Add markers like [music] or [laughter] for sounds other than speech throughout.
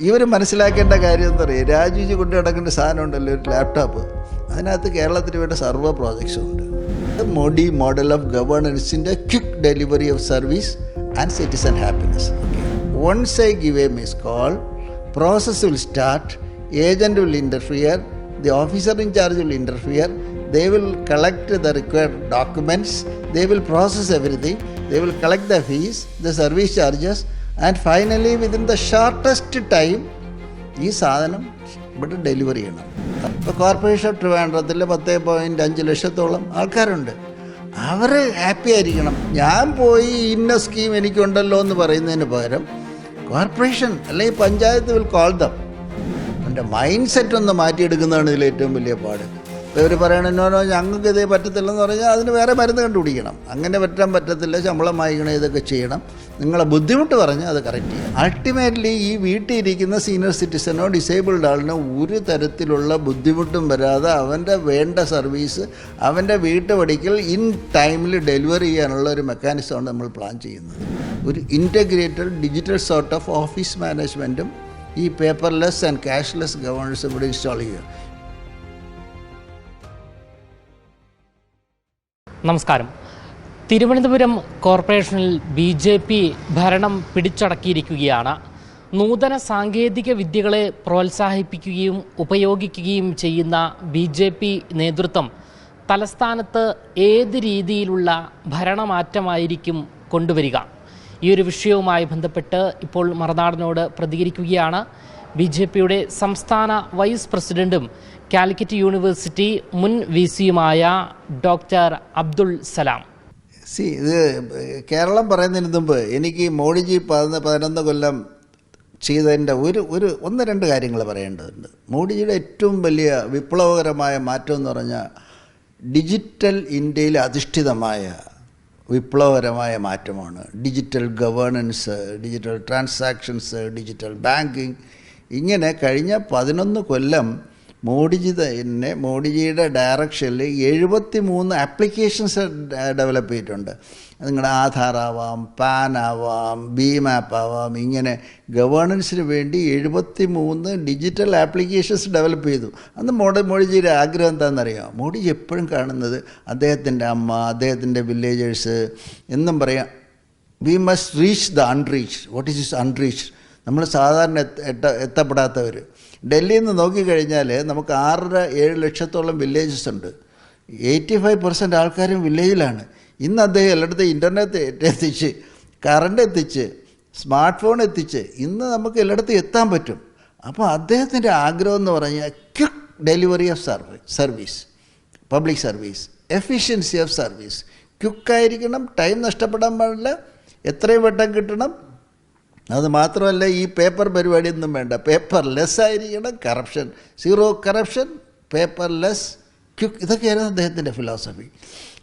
ഇവർ മനസ്സിലാക്കേണ്ട കാര്യം എന്താ പറയുക രാജുജി കൊണ്ട് നടക്കേണ്ട സാധനം ഉണ്ടല്ലോ ഒരു ലാപ്ടോപ്പ് അതിനകത്ത് കേരളത്തിന് വേണ്ട സർവ പ്രോജക്ട്സും ഉണ്ട്. Modi model of ഗവേണൻസിന്റെ quick delivery of service and citizen happiness once I give a miss call process will start agent will interfere the officer in charge will interfere they will collect the required documents. They will process everything. They will collect the fees the service charges. And finally within the shortest time ഈ സാധനം ഇവിടെ delivery ചെയ്യണം. ഇപ്പോൾ corporation of ട്രിവാൻഡ്രത്തിൽ പത്ത് point അഞ്ച് ലക്ഷത്തോളം ആൾക്കാരുണ്ട്. അവർ ഹാപ്പി ആയിരിക്കണം. ഞാൻ പോയി ഇന്ന സ്കീം എനിക്കുണ്ടല്ലോ എന്ന് പറയുന്നതിന് പകരം കോർപ്പറേഷൻ അല്ലെങ്കിൽ പഞ്ചായത്ത് വിൽ കോൾ ദം എന്റെ മൈൻഡ് സെറ്റ് ഒന്ന് മാറ്റിയെടുക്കുന്നതാണ് ഇതിൽ ഏറ്റവും വലിയ പാട്. ഇവർ പറയണെന്നോ ഞങ്ങൾക്ക് ഇതേ പറ്റത്തില്ലെന്ന് പറഞ്ഞാൽ അതിന് വേറെ മരുന്ന് കണ്ടുപിടിക്കണം. അങ്ങനെ പറ്റാൻ പറ്റത്തില്ല ശമ്പളം വാങ്ങിക്കണം ഇതൊക്കെ ചെയ്യണം. നിങ്ങളെ ബുദ്ധിമുട്ട് പറഞ്ഞ് അത് കറക്റ്റ് ചെയ്യാം. അൾട്ടിമേറ്റ്ലി ഈ വീട്ടിൽ ഇരിക്കുന്ന സീനിയർ സിറ്റിസനോ ഡിസേബിൾഡ് ആളിനോ ഒരു തരത്തിലുള്ള ബുദ്ധിമുട്ടും വരാതെ അവന്റെ വേണ്ട സർവീസ് അവന്റെ വീട്ടുപടിക്കൽ ഇൻ ടൈമിൽ ഡെലിവറി ചെയ്യാനുള്ള ഒരു മെക്കാനിസമാണ് നമ്മൾ പ്ലാൻ ചെയ്യുന്നത്. ഒരു integrated digital sort of office മാനേജ്മെന്റും ഈ പേപ്പർലെസ് ആൻഡ് ക്യാഷ്ലെസ് ഗവേണൻസ് ഇവിടെ ഇൻസ്റ്റാൾ ചെയ്യുക. നമസ്കാരം. തിരുവനന്തപുരം കോർപ്പറേഷനിൽ ബി ജെ പി ഭരണം പിടിച്ചടക്കിയിരിക്കുകയാണ്. നൂതന സാങ്കേതിക വിദ്യകളെ പ്രോത്സാഹിപ്പിക്കുകയും ഉപയോഗിക്കുകയും ചെയ്യുന്ന ബി ജെ പി നേതൃത്വം തലസ്ഥാനത്ത് ഏത് രീതിയിലുള്ള ഭരണമാറ്റമായിരിക്കും കൊണ്ടുവരിക? ഈ ഒരു വിഷയവുമായി ബന്ധപ്പെട്ട് ഇപ്പോൾ മറുനാടിനോട് പ്രതികരിക്കുകയാണ്. ബി ജെ പിയുടെ സംസ്ഥാന വൈസ് പ്രസിഡന്റും കാലിക്കറ്റ് യൂണിവേഴ്സിറ്റി മുൻ വി സിയുമായ ഡോക്ടർ അബ്ദുൾ സലാം. സി ഇത് കേരളം പറയുന്നതിന് മുമ്പ് എനിക്ക് മോഡിജി പതിനൊന്ന് പതിനൊന്ന് കൊല്ലം ചെയ്തതിന്റെ ഒരു ഒരു ഒന്ന് രണ്ട് കാര്യങ്ങൾ പറയേണ്ടതുണ്ട്. മോഡിജിയുടെ ഏറ്റവും വലിയ വിപ്ലവകരമായ മാറ്റം എന്ന് പറഞ്ഞാൽ ഡിജിറ്റൽ ഇന്ത്യയിൽ അധിഷ്ഠിതമായ വിപ്ലവകരമായ മാറ്റമാണ്. Digital governance digital transactions digital banking ഇങ്ങനെ കഴിഞ്ഞ പതിനൊന്ന് കൊല്ലം മോഡിജി തന്നെ മോഡിജിയുടെ ഡയറക്ഷനിൽ എഴുപത്തി മൂന്ന് ആപ്ലിക്കേഷൻസ് ഡെവലപ്പ് ചെയ്തിട്ടുണ്ട്. നിങ്ങളുടെ ആധാർ ആവാം പാൻ ആവാം ഭീം ആപ്പ് ആവാം ഇങ്ങനെ ഗവേണൻസിന് വേണ്ടി എഴുപത്തി മൂന്ന് ഡിജിറ്റൽ ആപ്ലിക്കേഷൻസ് ഡെവലപ്പ് ചെയ്തു. അന്ന് മോഡി മോഡിജിയുടെ ആഗ്രഹം എന്താണെന്നറിയാം മോഡിജി എപ്പോഴും കാണുന്നത് അദ്ദേഹത്തിന്റെ അമ്മ അദ്ദേഹത്തിന്റെ വില്ലേജേഴ്സ് എന്നും പറയാം. We must reach the unreach what is is unreach നമ്മൾ സാധാരണ എത്ത എത്ത എത്തപ്പെടാത്തവർ. ഡൽഹിയിൽ നിന്ന് നോക്കിക്കഴിഞ്ഞാൽ നമുക്ക് ആറര ഏഴ് ലക്ഷത്തോളം വില്ലേജസ് ഉണ്ട്. എയ്റ്റി ഫൈവ് പെർസെന്റ് ആൾക്കാരും വില്ലേജിലാണ് ഇന്ന് അദ്ദേഹം എല്ലായിടത്തും ഇന്റർനെറ്റ് എത്തിച്ച് കറണ്ട് എത്തിച്ച് സ്മാർട്ട് ഫോൺ എത്തിച്ച് ഇന്ന് നമുക്ക് എല്ലായിടത്തും എത്താൻ പറ്റും. അപ്പോൾ അദ്ദേഹത്തിന്റെ ആഗ്രഹം എന്ന് പറഞ്ഞാൽ quick delivery of service service public service efficiency of service ക്വിക്കായിരിക്കണം time നഷ്ടപ്പെടാൻ പാടില്ല എത്രയും വട്ടം കിട്ടണം അത് മാത്രമല്ല ഈ പേപ്പർ പരിപാടിയൊന്നും വേണ്ട. പേപ്പർ ലെസ് ആയിരിക്കണം corruption zero corruption paperless quick ഇതൊക്കെയായിരുന്നു അദ്ദേഹത്തിന്റെ ഫിലോസഫി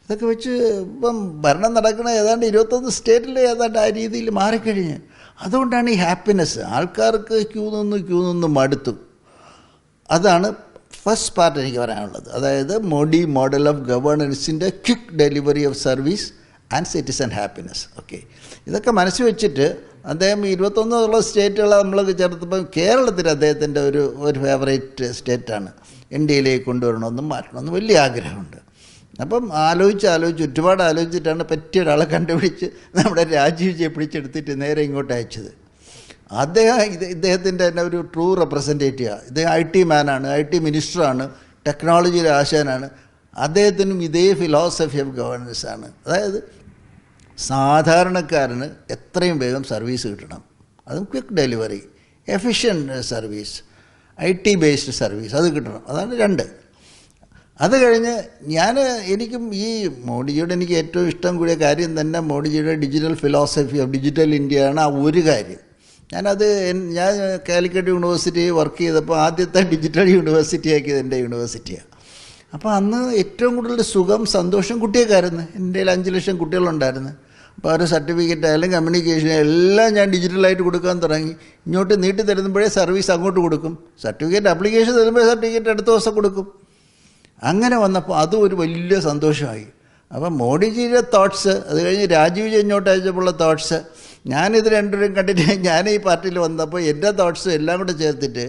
ഇതൊക്കെ വെച്ച് ഇപ്പം ഭരണം നടക്കുന്ന ഏതാണ്ട് ഇരുപത്തൊന്ന് സ്റ്റേറ്റിൽ ഏതാണ്ട് ആ രീതിയിൽ മാറിക്കഴിഞ്ഞ് അതുകൊണ്ടാണ് ഈ ഹാപ്പിനെസ് ആൾക്കാർക്ക് ക്യൂ നിന്ന് ക്യൂ നിന്ന് മടുത്തു. അതാണ് ഫസ്റ്റ് പാർട്ട് എനിക്ക് പറയാനുള്ളത്. അതായത് Modi model of ഗവേണൻസിന്റെ quick delivery of service and citizen happiness okay ഇതൊക്കെ മനസ്സിൽ വെച്ചിട്ട് അദ്ദേഹം ഇരുപത്തൊന്നുള്ള സ്റ്റേറ്റുകളെ നമ്മൾ ചേർത്തപ്പം കേരളത്തിൽ അദ്ദേഹത്തിന്റെ ഒരു ഒരു ഫേവറേറ്റ് സ്റ്റേറ്റാണ്. ഇന്ത്യയിലേക്ക് കൊണ്ടുവരണമെന്നും മാറ്റണമെന്നും വലിയ ആഗ്രഹമുണ്ട്. അപ്പം ആലോചിച്ച് ആലോചിച്ച് ഒരുപാട് ആലോചിച്ചിട്ടാണ് പറ്റിയ ഒരാളെ കണ്ടുപിടിച്ച് നമ്മുടെ രാജീവ്ജിയെ പിടിച്ചെടുത്തിട്ട് നേരെ ഇങ്ങോട്ട് അയച്ചത്. അദ്ദേഹം ഇത് ഇദ്ദേഹത്തിന്റെ തന്നെ ഒരു ട്രൂ റെപ്രസെന്റേറ്റീവാണ് ഇദ്ദേഹം ഐ ടി മാനാണ് ഐ ടി മിനിസ്റ്ററാണ് ടെക്നോളജിയിലെ ആശാനാണ്. അദ്ദേഹത്തിനും ഇതേ ഫിലോസഫി ഓഫ് ഗവർണൻസാണ് ആണ്. അതായത് സാധാരണക്കാരന് എത്രയും വേഗം സർവീസ് കിട്ടണം. അതും quick delivery efficient service I T based service അത് കിട്ടണം. അതാണ് രണ്ട്. അത് കഴിഞ്ഞ് ഞാൻ എനിക്കും ഈ മോഡിജിയുടെ എനിക്ക് ഏറ്റവും ഇഷ്ടം കൂടിയ കാര്യം തന്നെ മോഡിജിയുടെ ഡിജിറ്റൽ ഫിലോസഫി ഓഫ് ഡിജിറ്റൽ ഇന്ത്യയാണ് ആ ഒരു കാര്യം. ഞാനത് ഞാൻ കാലിക്കറ്റ് യൂണിവേഴ്സിറ്റി വർക്ക് ചെയ്തപ്പോൾ ആദ്യത്തെ ഡിജിറ്റൽ യൂണിവേഴ്സിറ്റി ആക്കിയത് എന്റെ യൂണിവേഴ്സിറ്റിയാണ് അപ്പോൾ അന്ന് ഏറ്റവും കൂടുതൽ സുഖം സന്തോഷം കുട്ടിയൊക്കെയായിരുന്നു എന്റെ കയ്യിൽ അഞ്ച് ലക്ഷം കുട്ടികളുണ്ടായിരുന്നു. അപ്പോൾ സർട്ടിഫിക്കറ്റ് ആയാലും കമ്മ്യൂണിക്കേഷൻ എല്ലാം ഞാൻ ഡിജിറ്റലായിട്ട് കൊടുക്കാൻ തുടങ്ങി. ഇങ്ങോട്ട് നീട്ടി തരുമ്പോഴേ സർവീസ് അങ്ങോട്ട് കൊടുക്കും. സർട്ടിഫിക്കറ്റ് അപ്ലിക്കേഷൻ തരുമ്പോൾ സർട്ടിഫിക്കറ്റ് അടുത്ത ദിവസം കൊടുക്കും. അങ്ങനെ വന്നപ്പോൾ അതും ഒരു വലിയ സന്തോഷമായി. അപ്പം മോഡിജിയുടെ തോട്ട്സ് അത് കഴിഞ്ഞ് രാജീവ് ജി ഇങ്ങോട്ട് അയച്ചപ്പോഴുള്ള തോട്ട്സ് ഞാനിത് രണ്ടുപേരും കണ്ടിട്ട് ഞാൻ ഈ പാർട്ടിയിൽ വന്നപ്പോൾ എന്റെ തോട്ട്സും എല്ലാം കൂടെ ചേർത്തിട്ട്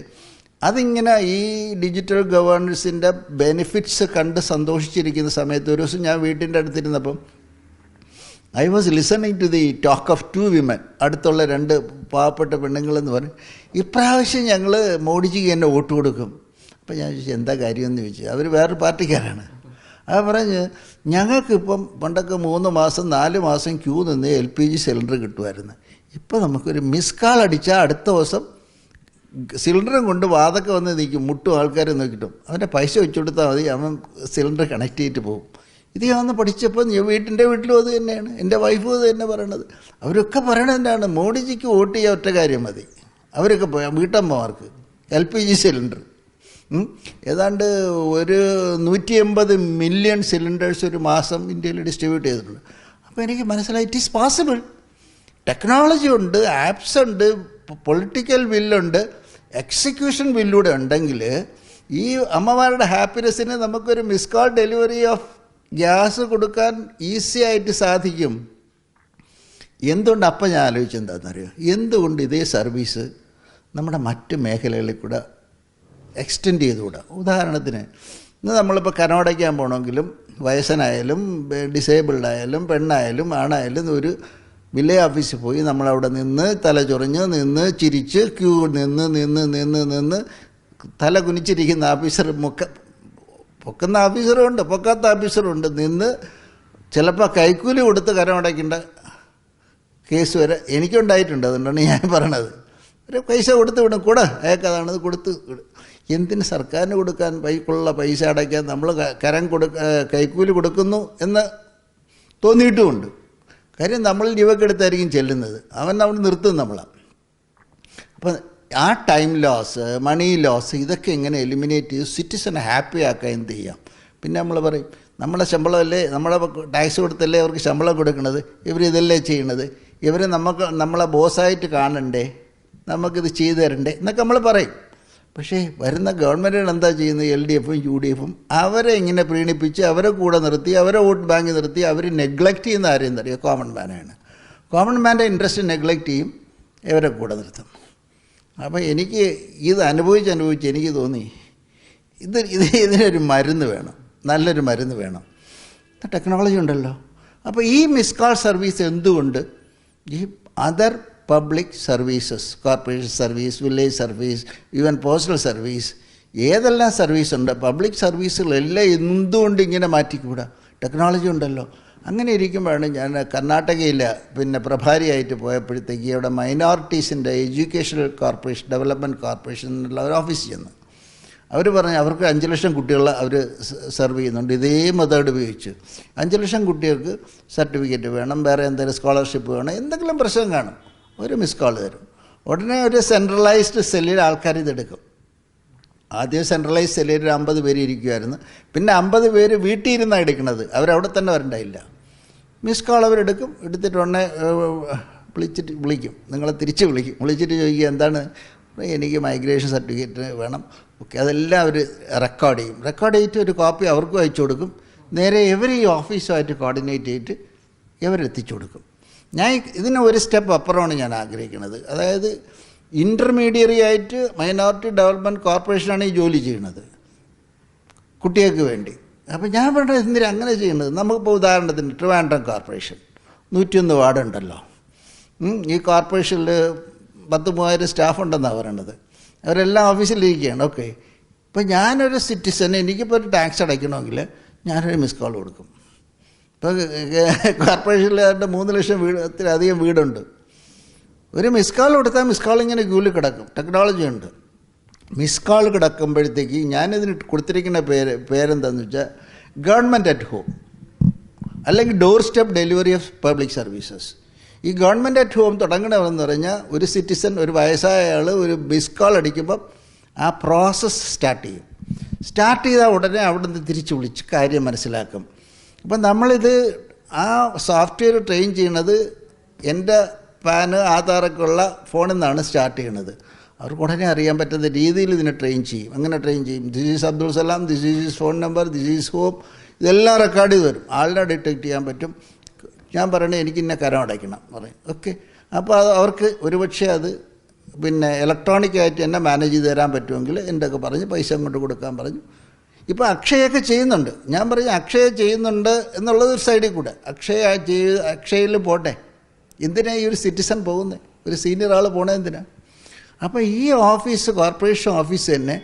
അതിങ്ങനെ ഈ ഡിജിറ്റൽ ഗവേണൻസിന്റെ ബെനിഫിറ്റ്സ് കണ്ട് സന്തോഷിച്ചിരിക്കുന്ന സമയത്ത് ഒരു ദിവസം ഞാൻ വീട്ടിന്റെ അടുത്തിരുന്നപ്പം I was listening to the talk of two women അടുത്തുള്ള രണ്ട് പാവപ്പെട്ട പെണ്ണുങ്ങളെന്ന് പറഞ്ഞു ഇപ്രാവശ്യം ഞങ്ങൾ മോഡിജിക്ക് എന്നെ വോട്ട് കൊടുക്കും. അപ്പം ഞാൻ ചോദിച്ചു എന്താ കാര്യമെന്ന് ചോദിച്ചു. അവർ വേറൊരു പാർട്ടിക്കാരാണ്. അത് പറഞ്ഞ് ഞങ്ങൾക്കിപ്പം പണ്ടൊക്കെ മൂന്ന് മാസം നാല് മാസം ക്യൂ നിന്ന് എൽ പി ജി സിലിണ്ടർ കിട്ടുമായിരുന്നു. ഇപ്പോൾ നമുക്കൊരു മിസ് കാൾ അടിച്ചാൽ അടുത്ത ദിവസം സിലിണ്ടറും കൊണ്ട് വാതൊക്കെ വന്ന് നിൽക്കും മുട്ടും ആൾക്കാരെ നോക്കിയിട്ടും. അവന്റെ പൈസ വെച്ചു കൊടുത്താൽ മതി അവൻ സിലിണ്ടർ കണക്ട് ചെയ്തിട്ട് പോകും. ഇത് ഞാൻ ഒന്ന് പഠിച്ചപ്പോൾ വീട്ടിന്റെ വീട്ടിലും അത് തന്നെയാണ്. എന്റെ വൈഫും അത് തന്നെ പറയണത്. അവരൊക്കെ പറയണത് എന്താണ് മോഡിജിക്ക് വോട്ട് ചെയ്യാൻ ഒറ്റ കാര്യം മതി. അവരൊക്കെ വീട്ടമ്മമാർക്ക്. L P G cylinder. ഏതാണ്ട് ഒരു നൂറ്റി എൺപത് മില്യൺ സിലിണ്ടേഴ്സ് ഒരു മാസം ഇന്ത്യയിൽ ഡിസ്ട്രിബ്യൂട്ട് ചെയ്തിട്ടുണ്ട്. അപ്പോൾ എനിക്ക് മനസ്സിലായി ഇറ്റ് ഈസ് പോസിബിൾ ടെക്നോളജി ഉണ്ട് ആപ്സ് ഉണ്ട് പൊളിറ്റിക്കൽ വില്ലുണ്ട് എക്സിക്യൂഷൻ വില്ലൂടെ ഉണ്ടെങ്കിൽ ഈ അമ്മമാരുടെ ഹാപ്പിനെസ്സിന് നമുക്കൊരു miss call delivery of gas കൊടുക്കാൻ ഈസി ആയിട്ട് സാധിക്കും. എന്തുകൊണ്ട് അപ്പം ഞാൻ ആലോചിച്ചെന്താണെന്നറിയോ എന്തുകൊണ്ട് ഇതേ സർവീസ് നമ്മുടെ മറ്റ് മേഖലകളിൽ കൂടെ എക്സ്റ്റെൻഡ് ചെയ്തുകൂടാ? ഉദാഹരണത്തിന് ഇന്ന് നമ്മളിപ്പോൾ കനോടയ്ക്കാൻ പോകണമെങ്കിലും വയസ്സനായാലും ഡിസേബിൾഡ് ആയാലും പെണ്ണായാലും ആണായാലും ഒരു വില്ലേജ് ഓഫീസിൽ പോയി നമ്മളവിടെ നിന്ന് തല ചൊറിഞ്ഞ് നിന്ന് ചിരിച്ച് ക്യൂ നിന്ന് നിന്ന് നിന്ന് നിന്ന് തല കുനിച്ചിരിക്കുന്ന ഓഫീസർ മുക്ക പൊക്കുന്ന ഓഫീസറും ഉണ്ട് പൊക്കാത്ത ഓഫീസറും ഉണ്ട് നിന്ന് ചിലപ്പോൾ കൈക്കൂലി കൊടുത്ത് കരമടയ്ക്കേണ്ട കേസ് വരെ എനിക്കുണ്ടായിട്ടുണ്ട് അതുകൊണ്ടാണ് ഞാൻ പറയണത്. ഒരു പൈസ കൊടുത്ത് വിടും. കൂടെ അയാൾക്ക് അതാണ് കൊടുത്ത്. എന്തിന് സർക്കാരിന് കൊടുക്കാൻ പൈക്കുള്ള പൈസ അടയ്ക്കാൻ നമ്മൾ കരം കൊടുക്ക കൈക്കൂലി കൊടുക്കുന്നു എന്ന് തോന്നിയിട്ടുമുണ്ട്. കാര്യം നമ്മൾ രൂപക്കെടുത്തായിരിക്കും ചെല്ലുന്നത്. അവൻ നമ്മൾ നിർത്തും നമ്മളാണ് അപ്പം ആ ടൈം ലോസ് മണി ലോസ് ഇതൊക്കെ എങ്ങനെ എലിമിനേറ്റ് ചെയ്ത് സിറ്റിസനെ ഹാപ്പി ആക്കാൻ എന്ത് ചെയ്യാം? പിന്നെ നമ്മൾ പറയും നമ്മളെ ശമ്പളമല്ലേ നമ്മളെ ടാക്സ് കൊടുത്തല്ലേ അവർക്ക് ശമ്പളം കൊടുക്കുന്നത് ഇവർ ഇതല്ലേ ചെയ്യണത്? ഇവർ നമുക്ക് നമ്മളെ ബോസായിട്ട് കാണണ്ടേ? നമുക്കിത് ചെയ്തു തരണ്ടേ? എന്നൊക്കെ നമ്മൾ പറയും. പക്ഷേ വരുന്ന ഗവൺമെന്റുകൾ എന്താ ചെയ്യുന്നത്? എൽ ഡി എഫും യു ഡി എഫും അവരെ ഇങ്ങനെ പ്രീണിപ്പിച്ച് അവരെ കൂടെ നിർത്തി അവരെ വോട്ട് ബാങ്ക് നിർത്തി അവർ നെഗ്ലക്റ്റ് ചെയ്യുന്ന ആരെയും അറിയാം? കോമൺ മാനാണ് കോമൺ മാന്റെ ഇൻട്രസ്റ്റ് നെഗ്ലക്റ്റ് ചെയ്യും ഇവരെ കൂടെ നിർത്തും. അപ്പോൾ എനിക്ക് ഇത് അനുഭവിച്ച് അനുഭവിച്ച് എനിക്ക് തോന്നി ഇത് ഇത് ഇതിനൊരു മരുന്ന് വേണം നല്ലൊരു മരുന്ന് വേണം. ടെക്നോളജി ഉണ്ടല്ലോ. അപ്പോൾ ഈ മിസ് കാൾ സർവീസ് എന്തുകൊണ്ട്? ഈ other public services corporation service village service even postal service ഏതെല്ലാം സർവീസ് ഉണ്ട്? പബ്ലിക് സർവീസുകളെല്ലാം എന്തുകൊണ്ട് ഇങ്ങനെ മാറ്റിക്കൂടാ? ടെക്നോളജി ഉണ്ടല്ലോ. അങ്ങനെ ഇരിക്കുമ്പോഴാണ് ഞാൻ കർണാടകയിൽ പിന്നെ പ്രഭാരിയായിട്ട് പോയപ്പോഴത്തേക്ക് അവിടെ മൈനോറിറ്റീസിന്റെ എഡ്യൂക്കേഷണൽ കോർപ്പറേഷൻ ഡെവലപ്മെന്റ് കോർപ്പറേഷൻ എന്നുള്ള ഒരു ഓഫീസ് ചെന്ന്. അവർ പറഞ്ഞു അവർക്ക് അഞ്ച് ലക്ഷം കുട്ടികളെ അവർ സെർവ് ചെയ്യുന്നുണ്ട്. ഇതേ മെത്തേഡ് ഉപയോഗിച്ച്. അഞ്ച് ലക്ഷം കുട്ടികൾക്ക് സർട്ടിഫിക്കറ്റ് വേണം വേറെ എന്തെങ്കിലും സ്കോളർഷിപ്പ് വേണം എന്തെങ്കിലും പ്രശ്നം കാണും. ഒരു മിസ് കോൾ തരും. ഉടനെ ഒരു സെൻട്രലൈസ്ഡ് സെല്ലിൽ ആൾക്കാർ ഇതെടുക്കും. ആദ്യം സെൻട്രലൈസ് സെല്ലിൽ ഒരു അമ്പത് പേര് ഇരിക്കുമായിരുന്നു പിന്നെ അമ്പത് പേര് വീട്ടിൽ ഇരുന്നാണ് എടുക്കുന്നത്. അവരവിടെ തന്നെ വരണ്ടായില്ല. Miss call അവരെടുക്കും. എടുത്തിട്ട് ഉടനെ വിളിച്ചിട്ട് വിളിക്കും. നിങ്ങളെ തിരിച്ച് വിളിക്കും. വിളിച്ചിട്ട് ചോദിക്കുക എന്താണ്? എനിക്ക് മൈഗ്രേഷൻ സർട്ടിഫിക്കറ്റ് വേണം. ഓക്കെ അതെല്ലാം അവർ റെക്കോർഡ് ചെയ്യും. റെക്കോർഡ് ചെയ്തിട്ട് ഒരു കോപ്പി അവർക്കും അയച്ചു കൊടുക്കും. നേരെ ഇവർ ഈ ഓഫീസുമായിട്ട് കോർഡിനേറ്റ് ചെയ്തിട്ട് ഇവരെത്തിച്ചു കൊടുക്കും. ഞാൻ ഇതിന് ഒരു സ്റ്റെപ്പ് അപ്പുറമാണ് ഞാൻ ആഗ്രഹിക്കുന്നത്. അതായത് ഇന്റർമീഡിയറി ആയിട്ട് മൈനോറിറ്റി ഡെവലപ്മെന്റ് കോർപ്പറേഷനാണ് ഈ ജോലി ചെയ്യുന്നത്. കുട്ടികൾക്ക് വേണ്ടി. അപ്പോൾ ഞാൻ പറഞ്ഞത് എന്തിനാ അങ്ങനെ ചെയ്യുന്നത്? നമുക്കിപ്പോൾ ഉദാഹരണത്തിന് ട്രിവാൻഡ്രം കോർപ്പറേഷൻ നൂറ്റിയൊന്ന് വാർഡുണ്ടല്ലോ. ഈ കോർപ്പറേഷനിൽ പത്ത് മൂവായിരം സ്റ്റാഫ് ഉണ്ടെന്നാണ് പറയണത്. അവരെല്ലാം ഓഫീസിലിരിക്കുകയാണ് ഓക്കെ ഇപ്പോൾ ഞാനൊരു സിറ്റിസൺ എനിക്കിപ്പോൾ ഒരു ടാക്സ് അടയ്ക്കണമെങ്കിൽ ഞാനൊരു മിസ് കോൾ കൊടുക്കും. ഇപ്പോൾ കോർപ്പറേഷനിൽ മൂന്ന് ലക്ഷം വീടത്തിലധികം വീടുണ്ട്. ഒരു മിസ് കാൾ കൊടുത്താൽ മിസ് കാൾ ഇങ്ങനെ ക്യൂവിൽ കിടക്കും. ടെക്നോളജി ഉണ്ട്. മിസ് കാൾ കിടക്കുമ്പോഴത്തേക്ക് ഞാനിതിന് കൊടുത്തിരിക്കുന്ന പേര് പേരെന്താണെന്ന് വെച്ചാൽ ഗവൺമെന്റ് അറ്റ് ഹോം അല്ലെങ്കിൽ doorstep delivery of public services ഈ ഗവൺമെന്റ് അറ്റ് ഹോം തുടങ്ങണമെന്ന് പറഞ്ഞാൽ ഒരു സിറ്റിസൺ ഒരു വയസ്സായ ആൾ ഒരു മിസ് കാൾ അടിക്കുമ്പം ആ പ്രോസസ്സ് സ്റ്റാർട്ട് ചെയ്യും. സ്റ്റാർട്ട് ചെയ്താൽ ഉടനെ അവിടെ നിന്ന് തിരിച്ച് വിളിച്ച് കാര്യം മനസ്സിലാക്കും. അപ്പം നമ്മളിത് ആ സോഫ്റ്റ്വെയർ ട്രെയിൻ ചെയ്യുന്നത് എന്റെ പാന് ആധാറൊക്കെ ഉള്ള ഫോണിൽ നിന്നാണ് സ്റ്റാർട്ട് ചെയ്യണത്. അവർക്ക് ഉടനെ അറിയാൻ പറ്റുന്ന രീതിയിൽ ഇതിനെ ട്രെയിൻ ചെയ്യും. അങ്ങനെ ട്രെയിൻ ചെയ്യും? This is Abdul Salam this is phone number this is home ഇതെല്ലാം റെക്കോർഡ് ചെയ്ത് വരും ആളിനെ ഡിറ്റക്ട് ചെയ്യാൻ പറ്റും. ഞാൻ പറയണേ എനിക്ക് ഇന്ന കരം അടയ്ക്കണം പറയും. ഓക്കെ അപ്പോൾ അത് അവർക്ക് ഒരുപക്ഷെ അത് പിന്നെ ഇലക്ട്രോണിക്കായിട്ട് എന്നെ മാനേജ് ചെയ്ത് തരാൻ പറ്റുമെങ്കിൽ എന്റെ ഒക്കെ പറഞ്ഞ് പൈസ അങ്ങോട്ട് കൊടുക്കാൻ പറഞ്ഞു. ഇപ്പോൾ അക്ഷയൊക്കെ ചെയ്യുന്നുണ്ട്. ഞാൻ പറഞ്ഞു അക്ഷയ ചെയ്യുന്നുണ്ട് എന്നുള്ളത് ഒരു സൈഡിൽ കൂടെ. അക്ഷയ ചെയ്ത് അക്ഷയയിൽ പോട്ടെ. എന്തിനാ ഈ ഒരു സിറ്റിസൺ പോകുന്നത് ഒരു സീനിയർ ആൾ പോണേ എന്തിനാ? അപ്പോൾ ഈ ഓഫീസ് കോർപ്പറേഷൻ ഓഫീസ് തന്നെ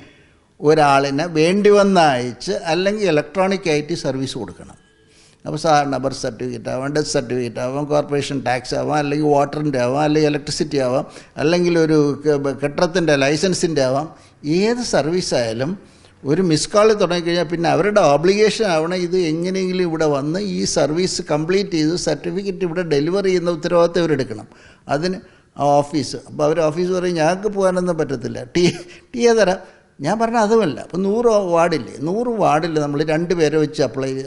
ഒരാളിനെ വേണ്ടി വന്ന അയച്ച് അല്ലെങ്കിൽ ഇലക്ട്രോണിക് ആയിട്ട് സർവീസ് കൊടുക്കണം. അപ്പോൾ സാധാരണ ബർത്ത് സർട്ടിഫിക്കറ്റ് ആവാം ഡെത്ത് സർട്ടിഫിക്കറ്റ് ആവാം കോർപ്പറേഷൻ ടാക്സ് ആവാം അല്ലെങ്കിൽ വാട്ടറിന്റെ ആവാം അല്ലെങ്കിൽ ഇലക്ട്രിസിറ്റി ആവാം അല്ലെങ്കിൽ ഒരു കെട്ടിടത്തിന്റെ ലൈസൻസിന്റെ ആവാം ഏത് സർവീസ് ആയാലും ഒരു മിസ് കാൾ തുടങ്ങിക്കഴിഞ്ഞാൽ പിന്നെ അവരുടെ ഓബ്ലിഗേഷൻ ആവണം ഇത് എങ്ങനെയെങ്കിലും ഇവിടെ വന്ന് ഈ സർവീസ് കംപ്ലീറ്റ് ചെയ്ത് സർട്ടിഫിക്കറ്റ് ഇവിടെ ഡെലിവർ ചെയ്യുന്ന ഉത്തരവാദിത്തം ഇവരെടുക്കണം. അതിന് ആ ഓഫീസ് അപ്പോൾ അവർ ഓഫീസ് പറയും ഞങ്ങൾക്ക് പോകാനൊന്നും പറ്റത്തില്ല. ടീ ടീ തരാം. ഞാൻ പറഞ്ഞ അതുമല്ല. അപ്പോൾ നൂറ് വാർഡില്ലേ? നൂറ് വാർഡിൽ നമ്മൾ രണ്ട് പേരെ വെച്ച് അപ്ലൈ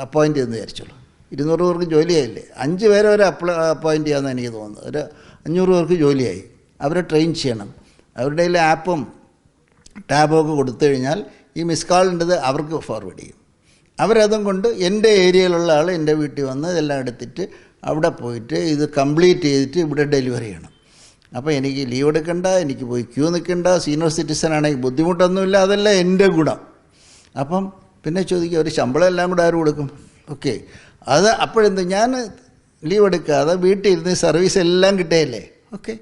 അപ്പോയിന്റ് ചെയ്യുന്ന വിചാരിച്ചോളൂ. ഇരുന്നൂറ് പേർക്ക് ജോലിയായില്ലേ? അഞ്ച് പേരെ വരെ അപ്ലൈ അപ്പോയിന്റ് ചെയ്യാമെന്ന് എനിക്ക് തോന്നുന്നത്. ഒരു അഞ്ഞൂറ് പേർക്ക് ജോലിയായി. അവരെ ട്രെയിൻ ചെയ്യണം. അവരുടെ ആപ്പും ടാബൊക്കെ കൊടുത്തു കഴിഞ്ഞാൽ ഈ മിസ് കോളിന്റെത് അവർക്ക് ഫോർവേഡ് ചെയ്യും. അവരതും കൊണ്ട് എന്റെ ഏരിയയിലുള്ള ആൾ എന്റെ വീട്ടിൽ വന്ന് ഇതെല്ലാം എടുത്തിട്ട് അവിടെ പോയിട്ട് ഇത് കംപ്ലീറ്റ് ചെയ്തിട്ട് ഇവിടെ ഡെലിവറി ചെയ്യണം. അപ്പോൾ എനിക്ക് ലീവ് എടുക്കണ്ട എനിക്ക് പോയി ക്യൂ നിൽക്കണ്ട സീനിയർ സിറ്റിസൺ ആണെങ്കിൽ ബുദ്ധിമുട്ടൊന്നുമില്ല അതല്ല എന്റെ ഗുണം. അപ്പം പിന്നെ ചോദിക്കുക ഒരു ശമ്പളം എല്ലാം കൂടെ ആരും കൊടുക്കും? ഓക്കെ. അത് അപ്പോഴെന്ത് ഞാൻ ലീവ് എടുക്കാതെ വീട്ടിൽ ഇരുന്ന് സർവീസ് എല്ലാം കിട്ടുകയല്ലേ ഓക്കെ.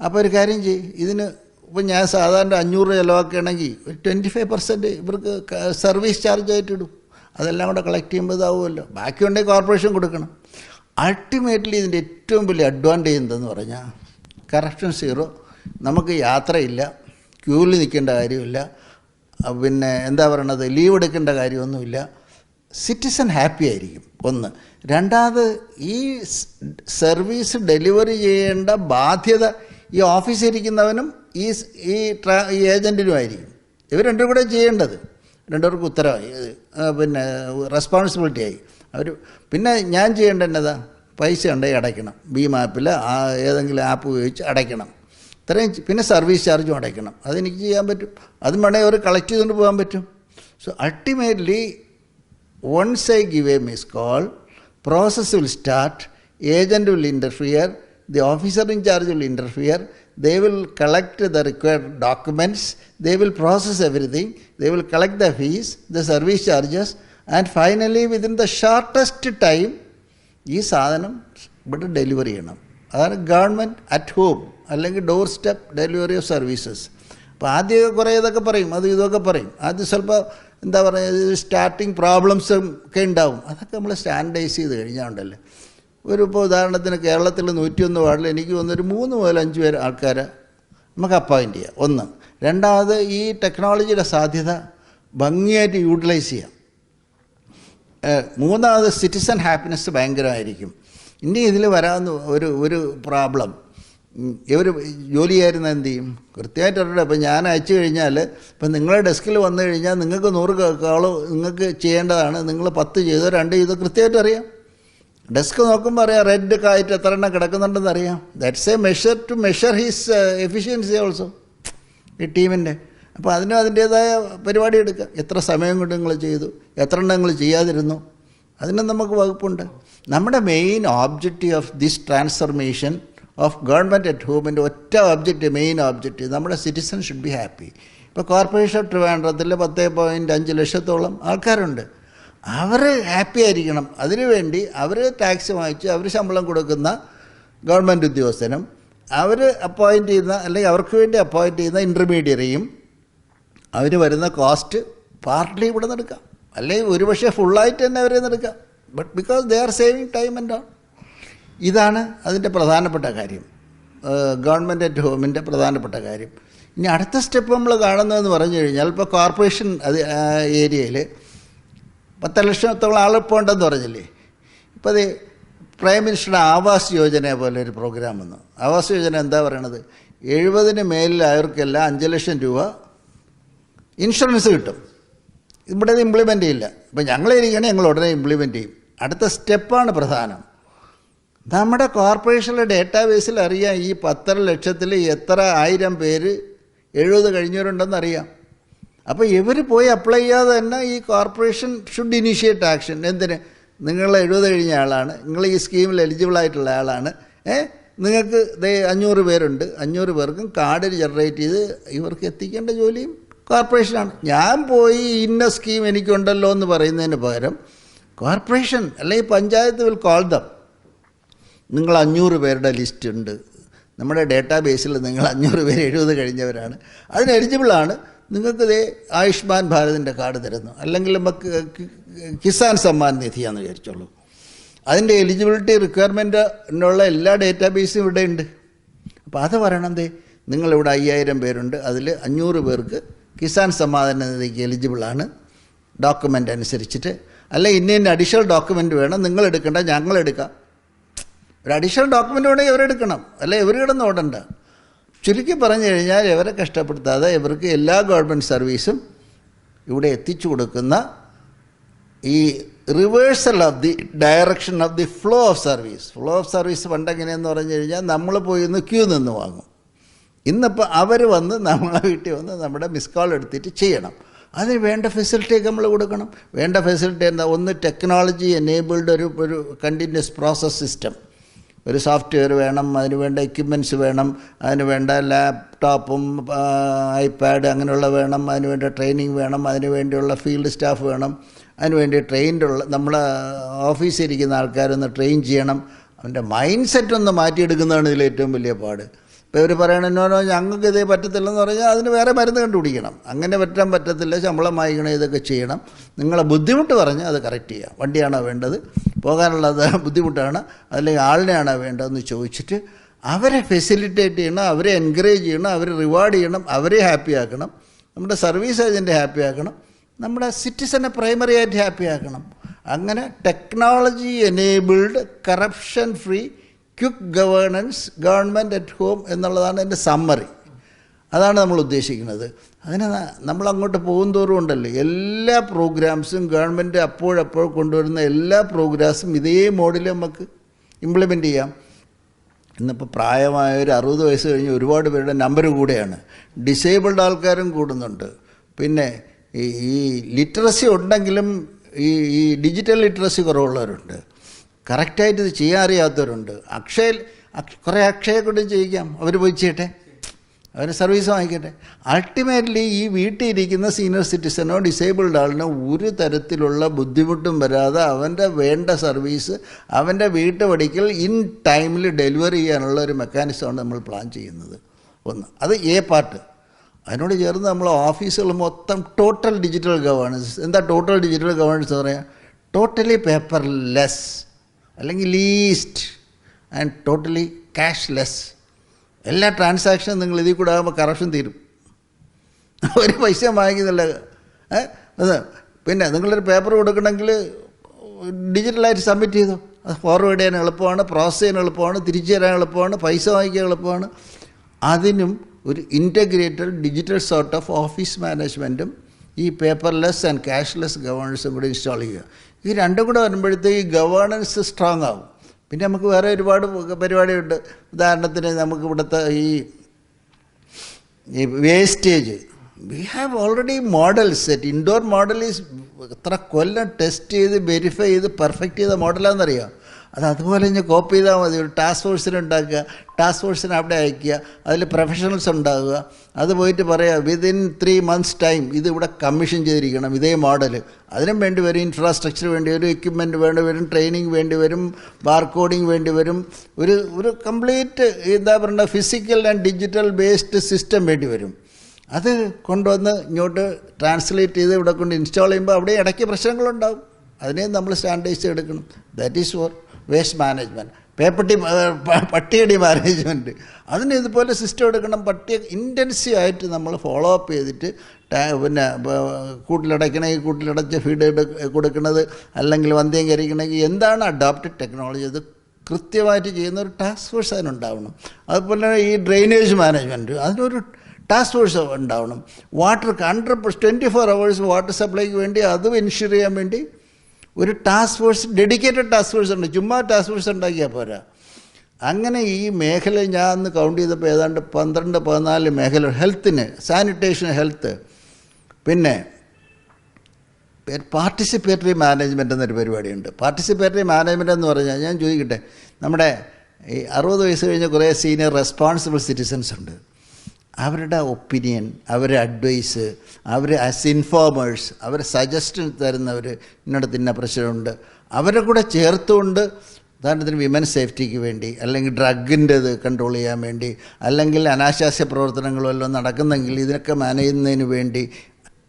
അപ്പോൾ ഒരു കാര്യം ചെയ്യും ഇതിന് ഇപ്പം ഞാൻ സാധാരണ അഞ്ഞൂറ് ചിലവാക്കുകയാണെങ്കിൽ ഒരു ട്വന്റി ഫൈവ് പെർസെന്റ് ഇവർക്ക് സർവീസ് ചാർജ് ആയിട്ട് ഇടും. അതെല്ലാം കൂടെ കളക്ട് ചെയ്യുമ്പോൾ ഇതാവുമല്ലോ. ബാക്കിയുണ്ടെങ്കിൽ കോർപ്പറേഷൻ കൊടുക്കണം. അൾട്ടിമേറ്റ്ലി ഇതിന്റെ ഏറ്റവും വലിയ അഡ്വാന്റേജ് എന്തെന്ന് പറഞ്ഞാൽ കറപ്ഷൻ സീറോ നമുക്ക് യാത്രയില്ല. ക്യൂവിൽ നിൽക്കേണ്ട കാര്യമില്ല. പിന്നെ എന്താ പറയണത്? ലീവ് എടുക്കേണ്ട കാര്യമൊന്നുമില്ല. സിറ്റിസൺ ഹാപ്പി ആയിരിക്കും. ഒന്ന്. രണ്ടാമത് ഈ സർവീസ് ഡെലിവറി ചെയ്യേണ്ട ബാധ്യത ഈ ഓഫീസിൽ ഇരിക്കുന്നവനും ഈ ഈ ട്രാ ഈ ഏജന്റിനുമായിരിക്കും ഇവർ രണ്ടും കൂടെ ചെയ്യേണ്ടത്. രണ്ടുപേർക്കും ഉത്തരവായി പിന്നെ റെസ്പോൺസിബിലിറ്റി ആയി. അവർ പിന്നെ ഞാൻ ചെയ്യേണ്ട എന്നതാ? പൈസ ഉണ്ടെങ്കിൽ അടയ്ക്കണം. ഭീം ആപ്പിൽ ആ ഏതെങ്കിലും ആപ്പ് ഉപയോഗിച്ച് അടയ്ക്കണം. ഇത്രയും പിന്നെ സർവീസ് ചാർജും അടയ്ക്കണം. അതെനിക്ക് ചെയ്യാൻ പറ്റും. അതും വേണമെങ്കിൽ അവർ കളക്ട് ചെയ്തുകൊണ്ട് പോകാൻ പറ്റും. So ultimately once I give a miss call process will start agent will interfere the officer in charge will interfere they will collect the required documents, they will process everything, they will collect the fees, the service charges, and finally within the shortest time, ഈ സാധനം ഇവിടെ delivery ചെയ്യണം. അതാണ് government at home അല്ലെങ്കിൽ doorstep delivery of services അപ്പോൾ ആദ്യമൊക്കെ കുറേ ഇതൊക്കെ പറയും. അത് ഇതൊക്കെ പറയും. ആദ്യം സ്വല്പം എന്താ പറയുക സ്റ്റാർട്ടിങ് പ്രോബ്ലംസും ഒക്കെ ഉണ്ടാവും. അതൊക്കെ നമ്മൾ സ്റ്റാൻഡൈസ് ചെയ്ത് കഴിഞ്ഞാൽ ഉണ്ടല്ലോ. ഒരു ഇപ്പോൾ ഉദാഹരണത്തിന് കേരളത്തിൽ നൂറ്റിയൊന്ന് വാർഡിൽ എനിക്ക് തോന്നുന്നൊരു മൂന്ന് മുതൽ അഞ്ച് പേര് ആൾക്കാരെ നമുക്ക് അപ്പോയിന്റ് ചെയ്യാം. ഒന്ന്. രണ്ടാമത് ഈ ടെക്നോളജിയുടെ സാധ്യത ഭംഗിയായിട്ട് യൂട്ടിലൈസ് ചെയ്യാം. മൂന്നാമത് സിറ്റിസൺ ഹാപ്പിനെസ് ഭയങ്കരമായിരിക്കും. ഇനി ഇതിൽ വരാവുന്ന ഒരു ഒരു പ്രോബ്ലം. ഇവർ ജോലി ചെയ്യായിരുന്ന എന്ത് ചെയ്യും? കൃത്യമായിട്ട് അവരുടെ ഇപ്പം ഞാൻ അയച്ചു കഴിഞ്ഞാൽ ഇപ്പം നിങ്ങളുടെ ഡെസ്കിൽ വന്നു കഴിഞ്ഞാൽ നിങ്ങൾക്ക് നൂറ് കാളോ നിങ്ങൾക്ക് ചെയ്യേണ്ടതാണ്. നിങ്ങൾ പത്ത് ചെയ്തോ രണ്ട് ചെയ്തോ കൃത്യമായിട്ട് അറിയാം. ഡെസ്ക് നോക്കുമ്പോൾ അറിയാം റെഡ് കായിട്ട് എത്ര എണ്ണം കിടക്കുന്നുണ്ടെന്ന് അറിയാം. That's a measure to measure his efficiency also ഈ ടീമിന്റെ അപ്പോൾ അതിനും അതിന്റേതായ പരിപാടി എടുക്കുക എത്ര സമയം കൊണ്ട് നിങ്ങൾ ചെയ്തു? എത്ര എണ്ണം നിങ്ങൾ ചെയ്യാതിരുന്നു? അതിനും നമുക്ക് വകുപ്പുണ്ട്. നമ്മുടെ main objective of this transformation of government at ഹോമിന്റെ ഒറ്റ ഒബ്ജക്റ്റീവ് മെയിൻ ഒബ്ജക്റ്റീവ് നമ്മുടെ സിറ്റിസൺ ഷുഡ് ബി ഹാപ്പി ഇപ്പോൾ കോർപ്പറേഷൻ ഓഫ് ട്രിവാൻഡ്രത്തിൽ പത്ത് പോയിന്റ് അഞ്ച് ലക്ഷത്തോളം ആൾക്കാരുണ്ട്. അവർ ഹാപ്പി ആയിരിക്കണം. അതിനുവേണ്ടി അവർ ടാക്സ് വാങ്ങിച്ച് അവർ ശമ്പളം കൊടുക്കുന്ന ഗവൺമെന്റ് ഉദ്യോഗസ്ഥനും അവർ അപ്പോയിന്റ് ചെയ്യുന്ന അല്ലെങ്കിൽ അവർക്ക് വേണ്ടി അപ്പോയിന്റ് ചെയ്യുന്ന ഇന്റർമീഡിയറിയും അവർ വരുന്ന കോസ്റ്റ് പാർട്ട്ലി ഇവിടെ നിന്നെടുക്കാം അല്ലെങ്കിൽ ഒരുപക്ഷെ ഫുള്ളായിട്ട് തന്നെ അവരെ നിന്നെടുക്കാം but because they are saving time and all ഇതാണ് അതിന്റെ പ്രധാനപ്പെട്ട കാര്യം. ഗവൺമെന്റ് അറ്റ് ഹോമിന്റെ പ്രധാനപ്പെട്ട കാര്യം. ഇനി അടുത്ത സ്റ്റെപ്പ് നമ്മൾ കാണുന്നതെന്ന് പറഞ്ഞു കഴിഞ്ഞാൽ ഇപ്പോൾ കോർപ്പറേഷൻ അത് ഏരിയയിൽ പത്ത് ലക്ഷത്തോളം ആൾ ഉണ്ടെന്ന് പറഞ്ഞില്ലേ? ഇപ്പോൾ അത് പ്രൈം മിനിസ്റ്ററുടെ ആവാസ് യോജന പോലെ ഒരു പ്രോഗ്രാം വന്നു. ആവാസ് യോജന എന്താ പറയണത്? എഴുപതിന് മേലിലായവർക്കെല്ലാം അഞ്ച് ലക്ഷം രൂപ ഇൻഷുറൻസ് കിട്ടും. ഇവിടെ ഇംപ്ലിമെന്റ് ചെയ്യില്ല. ഇപ്പം ഞങ്ങളിരിക്കണേ ഞങ്ങൾ ഉടനെ ഇംപ്ലിമെന്റ് ചെയ്യും. അടുത്ത സ്റ്റെപ്പാണ് പ്രധാനം. നമ്മുടെ കോർപ്പറേഷനിലെ ഡേറ്റാബേസിൽ അറിയാം ഈ പത്തര ലക്ഷത്തിൽ എത്ര ആയിരം പേര് എഴുപത് കഴിഞ്ഞവരുണ്ടെന്ന് അറിയാം. അപ്പോൾ ഇവർ പോയി അപ്ലൈ ചെയ്യാതെ തന്നെ ഈ കോർപ്പറേഷൻ ഷുഡ് ഇനീഷ്യേറ്റ് ആക്ഷൻ എന്തിന്? നിങ്ങൾ എഴുപത് കഴിഞ്ഞ ആളാണ്. നിങ്ങൾ ഈ സ്കീമിൽ എലിജിബിൾ ആയിട്ടുള്ള ആളാണ്. ഏ? നിങ്ങൾക്ക് അഞ്ഞൂറ് പേരുണ്ട്. അഞ്ഞൂറ് പേർക്കും കാർഡ് ജനറേറ്റ് ചെയ്ത് ഇവർക്ക് എത്തിക്കേണ്ട ജോലിയും കോർപ്പറേഷനാണ് ഞാൻ പോയി ഇന്ന സ്കീം എനിക്കുണ്ടല്ലോ എന്ന് പറയുന്നതിന് പകരം കോർപ്പറേഷൻ അല്ലെങ്കിൽ പഞ്ചായത്ത് വിൽ കോൾ ദം നിങ്ങൾ അഞ്ഞൂറ് പേരുടെ ലിസ്റ്റ് ഉണ്ട്. നമ്മുടെ ഡേറ്റാ ബേസിൽ നിങ്ങൾ അഞ്ഞൂറ് പേര് എഴുപത് കഴിഞ്ഞവരാണ്. അതിന് എലിജിബിളാണ് നിങ്ങൾക്ക് ഇതേ ആയുഷ്മാൻ ഭാരതിന്റെ കാർഡ് തരുന്നു. അല്ലെങ്കിൽ നമുക്ക് കിസാൻ സമ്മാൻ നിധിയാന്ന് വിചാരിച്ചോളൂ. അതിന്റെ എലിജിബിലിറ്റി റിക്വയർമെന്റിനുള്ള എല്ലാ ഡേറ്റാ ബേസും ഇവിടെ ഉണ്ട്. അപ്പോൾ അത് പറയണം ദേ നിങ്ങളിവിടെ അയ്യായിരം പേരുണ്ട്. അതിൽ അഞ്ഞൂറ് പേർക്ക് കിസാൻ സമ്മാന നിധിക്ക് എലിജിബിളാണ് ഡോക്യുമെന്റ് അനുസരിച്ചിട്ട്. അല്ല ഇന്ന ഇന്ന അഡീഷണൽ ഡോക്യുമെന്റ് വേണം. നിങ്ങൾ എടുക്കേണ്ട ഞങ്ങൾ എടുക്കാം. ഒരു അഡീഷണൽ ഡോക്യുമെന്റ് വേണമെങ്കിൽ ഇവരെടുക്കണം അല്ലെ ഇവർ കിടന്ന് ഓടണ്ട. ചുരുക്കി പറഞ്ഞു കഴിഞ്ഞാൽ ഇവരെ കഷ്ടപ്പെടുത്താതെ ഇവർക്ക് എല്ലാ ഗവൺമെന്റ് സർവീസും ഇവിടെ എത്തിച്ചു കൊടുക്കുന്ന ഈ reversal of the direction of the flow of service. Flow of service പണ്ടെങ്ങനെയെന്ന് പറഞ്ഞു കഴിഞ്ഞാൽ നമ്മൾ പോയി ഒന്ന് ക്യൂ നിന്ന് വാങ്ങും. ഇന്നിപ്പോൾ അവർ വന്ന് നമ്മളെ വീട്ടിൽ വന്ന് നമ്മുടെ മിസ് കോൾ എടുത്തിട്ട് ചെയ്യണം. അതിന് വേണ്ട ഫെസിലിറ്റിയൊക്കെ നമ്മൾ കൊടുക്കണം. വേണ്ട ഫെസിലിറ്റി എന്താ? ഒന്ന് ടെക്നോളജി എനേബിൾഡ് ഒരു ഒരു കണ്ടിന്യൂസ് പ്രോസസ് സിസ്റ്റം ഒരു സോഫ്റ്റ്വെയർ വേണം അതിന് വേണ്ട എക്യുപ്മെന്റ്സ് വേണം അതിന് വേണ്ട ലാപ്ടോപ്പും ഐപാഡ് അങ്ങനെയുള്ള വേണം അതിന് വേണ്ട ട്രെയിനിങ് വേണം അതിന് വേണ്ടിയുള്ള ഫീൽഡ് സ്റ്റാഫ് വേണം അതിന് വേണ്ടി ട്രെയിൻഡുള്ള നമ്മൾ ഓഫീസിൽ ഇരിക്കുന്ന ആൾക്കാരൊന്ന് ട്രെയിൻ ചെയ്യണം. അവന്റെ മൈൻഡ് സെറ്റ് ഒന്ന് മാറ്റിയെടുക്കുന്നതാണ് ഇതിൽ ഏറ്റവും വലിയ പാട്. ഇപ്പോൾ ഇവർ പറയണെന്നോ ഞങ്ങൾക്ക് ഇതേ പറ്റത്തില്ലെന്ന് പറഞ്ഞാൽ അതിന് വേറെ മരുന്ന് കണ്ടുപിടിക്കണം. അങ്ങനെ പറ്റാൻ പറ്റത്തില്ല ശമ്പളം വാങ്ങിക്കണം ഇതൊക്കെ ചെയ്യണം. നിങ്ങളെ ബുദ്ധിമുട്ട് പറഞ്ഞ് അത് കറക്റ്റ് ചെയ്യാം. വണ്ടിയാണോ വേണ്ടത്? പോകാനുള്ളത് ബുദ്ധിമുട്ടാണ്. അല്ലെങ്കിൽ ആളിനെയാണോ വേണ്ടതെന്ന് ചോദിച്ചിട്ട് അവരെ ഫെസിലിറ്റേറ്റ് ചെയ്യണം അവരെ എൻകറേജ് ചെയ്യണം അവരെ റിവാർഡ് ചെയ്യണം അവരെ ഹാപ്പിയാക്കണം നമ്മുടെ സർവീസ് ഏജന്റ് ഹാപ്പിയാക്കണം നമ്മുടെ സിറ്റിസനെ പ്രൈമറി ആയിട്ട് ഹാപ്പി ആക്കണം. അങ്ങനെ technology enabled corruption free quick governance government at home എന്നുള്ളതാണ് എന്റെ സമ്മറി. അതാണ് നമ്മൾ ഉദ്ദേശിക്കുന്നത്. അതിന് നമ്മൾ അങ്ങോട്ട് പോകുന്തോറും ഉണ്ടല്ലോ. എല്ലാ പ്രോഗ്രാംസും ഗവൺമെന്റ് അപ്പോഴപ്പോൾ കൊണ്ടുവരുന്ന എല്ലാ പ്രോഗ്രാംസും ഇതേ മോഡിൽ നമുക്ക് ഇംപ്ലിമെന്റ് ചെയ്യാം. ഇന്നിപ്പോൾ പ്രായമായ ഒരു അറുപത് വയസ്സ് കഴിഞ്ഞ് ഒരുപാട് പേരുടെ നമ്പർ കൂടെയാണ്. ഡിസേബിൾഡ് ആൾക്കാരും കൂടുന്നുണ്ട്. പിന്നെ ഈ ലിറ്ററസി ഉണ്ടെങ്കിലും ഈ ഈ ഡിജിറ്റൽ ലിറ്ററസി കുറവുള്ളവരുണ്ട്. കറക്റ്റായിട്ട് ഇത് ചെയ്യാൻ അറിയാത്തവരുണ്ട് അക്ഷയ കുറേ അക്ഷയെ കൊണ്ട് ചെയ്യിക്കാം. അവർ പോയി ചെയ്യട്ടെ. അവർ സർവീസ് വാങ്ങിക്കട്ടെ. അൾട്ടിമേറ്റ്ലി ഈ വീട്ടിൽ ഇരിക്കുന്ന സീനിയർ സിറ്റിസനോ ഡിസേബിൾഡ് ആളിനോ ഒരു തരത്തിലുള്ള ബുദ്ധിമുട്ടും വരാതെ അവന്റെ വേണ്ട സർവീസ് അവന്റെ വീട്ടുപടിക്കൽ ഇൻ ടൈമിൽ ഡെലിവറി ചെയ്യാനുള്ള ഒരു മെക്കാനിസമാണ് നമ്മൾ പ്ലാൻ ചെയ്യുന്നത്. ഒന്ന് അത് എ പാർട്ട്. അതിനോട് ചേർന്ന് നമ്മൾ ഓഫീസുകൾ മൊത്തം ടോട്ടൽ ഡിജിറ്റൽ ഗവേണൻസ്. എന്താ ടോട്ടൽ ഡിജിറ്റൽ ഗവേണൻസ് എന്ന് പറയാം? ടോട്ടലി പേപ്പർ ലെസ് അല്ലെങ്കിൽ least and totally cashless എല്ലാ ട്രാൻസാക്ഷനും നിങ്ങൾ ഇതിൽ കൂടെ ആകുമ്പോൾ കറപ്ഷൻ തീരും. ഒരു പൈസ വാങ്ങിക്കുന്നില്ല. പിന്നെ നിങ്ങളൊരു പേപ്പർ കൊടുക്കണമെങ്കിൽ ഡിജിറ്റലായിട്ട് സബ്മിറ്റ് ചെയ്തു. അത് ഫോർവേഡ് ചെയ്യാൻ എളുപ്പമാണ് പ്രോസസ് ചെയ്യാൻ എളുപ്പമാണ് തിരിച്ചു തരാൻ എളുപ്പമാണ് പൈസ വാങ്ങിക്കാൻ എളുപ്പമാണ്. അതിനും ഒരു integrated digital sort of office മാനേജ്മെന്റും ഈ പേപ്പർലെസ് ആൻഡ് ക്യാഷ്ലെസ് ഗവേണൻസും കൂടി ഇൻസ്റ്റാൾ ചെയ്യുക. ഈ രണ്ടും കൂടെ വരുമ്പോഴത്തേക്ക് ഗവേണൻസ് സ്ട്രോങ് ആവും. പിന്നെ നമുക്ക് വേറെ ഒരുപാട് പരിപാടിയുണ്ട് ഉദാഹരണത്തിന് നമുക്ക് ഇവിടുത്തെ ഈ wastage we have already model set Indore model is എത്ര കൊല്ലം ടെസ്റ്റ് ചെയ്ത് വെരിഫൈ ചെയ്ത് പെർഫെക്റ്റ് ചെയ്ത മോഡലാണെന്നറിയാം അത് അതുപോലെ ഞാൻ കോപ്പി ചെയ്താൽ മതി. ഒരു ടാസ്ക് ഫോഴ്സിനെ ഉണ്ടാക്കുക. ടാസ്ക് ഫോഴ്സിനെ അവിടെ അയക്കുക. അതിൽ പ്രൊഫഷണൽസ് ഉണ്ടാകുക അത് പോയിട്ട് പറയുക വിതിൻ ത്രീ മന്ത്സ് ടൈം ഇത് ഇവിടെ കമ്മീഷൻ ചെയ്തിരിക്കണം. ഇതേ മോഡൽ അതിനും വേണ്ടി വരും. ഇൻഫ്രാസ്ട്രക്ചർ വേണ്ടി വരും. എക്യുപ്മെന്റ് വേണ്ടി വരും. ട്രെയിനിങ് വേണ്ടി വരും. ബാർകോഡിങ് വേണ്ടി വരും. ഒരു ഒരു കംപ്ലീറ്റ് എന്താ പറയുക physical and digital based system വേണ്ടി വരും. അത് കൊണ്ടുവന്ന് ഇങ്ങോട്ട് ട്രാൻസ്ലേറ്റ് ചെയ്ത് ഇവിടെ കൊണ്ട് ഇൻസ്റ്റാൾ ചെയ്യുമ്പോൾ അവിടെ ഇടയ്ക്ക് പ്രശ്നങ്ങളുണ്ടാവും. അതിനെ നമ്മൾ സ്റ്റാൻഡേർഡൈസ് എടുക്കണം that is for waste management പേപ്പട്ടി പട്ടിയടി മാനേജ്മെന്റ് അതിന് ഇതുപോലെ സിസ്റ്റം എടുക്കണം പട്ടിയെ ഇന്റൻസീവ് ആയിട്ട് നമ്മൾ ഫോളോ അപ്പ് ചെയ്തിട്ട് പിന്നെ കൂട്ടിലടയ്ക്കണമെങ്കിൽ കൂട്ടിലടച്ച് ഫീഡ് കൊടുക്കുന്നത് അല്ലെങ്കിൽ വന്ധ്യം കരിക്കണമെങ്കിൽ എന്താണ് അഡാപ്റ്റഡ് ടെക്നോളജി അത് കൃത്യമായിട്ട് ചെയ്യുന്ന ഒരു ടാസ്ക് ഫോഴ്സ് അതിനുണ്ടാവണം. അതുപോലെ ഈ ഡ്രെയിനേജ് മാനേജ്മെന്റ് അതിനൊരു ടാസ്ക് ഫോഴ്സ് ഉണ്ടാവണം. Water hundred twenty four hours water സപ്ലൈക്ക് വേണ്ടി അതും ഇൻഷുർ ചെയ്യാൻ വേണ്ടി ഒരു task force dedicated task force ഉണ്ട്. ചുമ്മാ ടാസ്ക് ഫോഴ്സ് ഉണ്ടാക്കിയാൽ പോരാ. അങ്ങനെ ഈ മേഖല ഞാൻ അന്ന് കൗണ്ട് ചെയ്തപ്പോൾ ഏതാണ്ട് പന്ത്രണ്ട് പതിനാല് മേഖല ഹെൽത്തിന് സാനിറ്റേഷൻ ഹെൽത്ത് പിന്നെ പാർട്ടിസിപ്പേറ്ററി മാനേജ്മെന്റ് എന്നൊരു പരിപാടിയുണ്ട്. പാർട്ടിസിപ്പേറ്ററി മാനേജ്മെന്റ് എന്ന് പറഞ്ഞാൽ ഞാൻ ചോദിക്കട്ടെ നമ്മുടെ ഈ അറുപത് വയസ്സ് കഴിഞ്ഞ കുറേ സീനിയർ റെസ്പോൺസിബിൾ സിറ്റിസൻസ് ഉണ്ട്. അവരുടെ ഒപ്പീനിയൻ അവരുടെ അഡ്വൈസ് അവർ ആസ് ഇൻഫോമേഴ്സ് അവർ സജഷൻ തരുന്നവർ ഇന്നടത്ത് ഇന്ന പ്രശ്നമുണ്ട്. അവരെ കൂടെ ചേർത്തുകൊണ്ട് ഉദാഹരണത്തിന് വിമൻ സേഫ്റ്റിക്ക് വേണ്ടി അല്ലെങ്കിൽ ഡ്രഗിന്റെത് കൺട്രോൾ ചെയ്യാൻ വേണ്ടി അല്ലെങ്കിൽ അനാശാസ്യ പ്രവർത്തനങ്ങളെല്ലാം നടക്കുന്നെങ്കിൽ ഇതിനൊക്കെ മാനേജ് ചെയ്യുന്നതിന് വേണ്ടി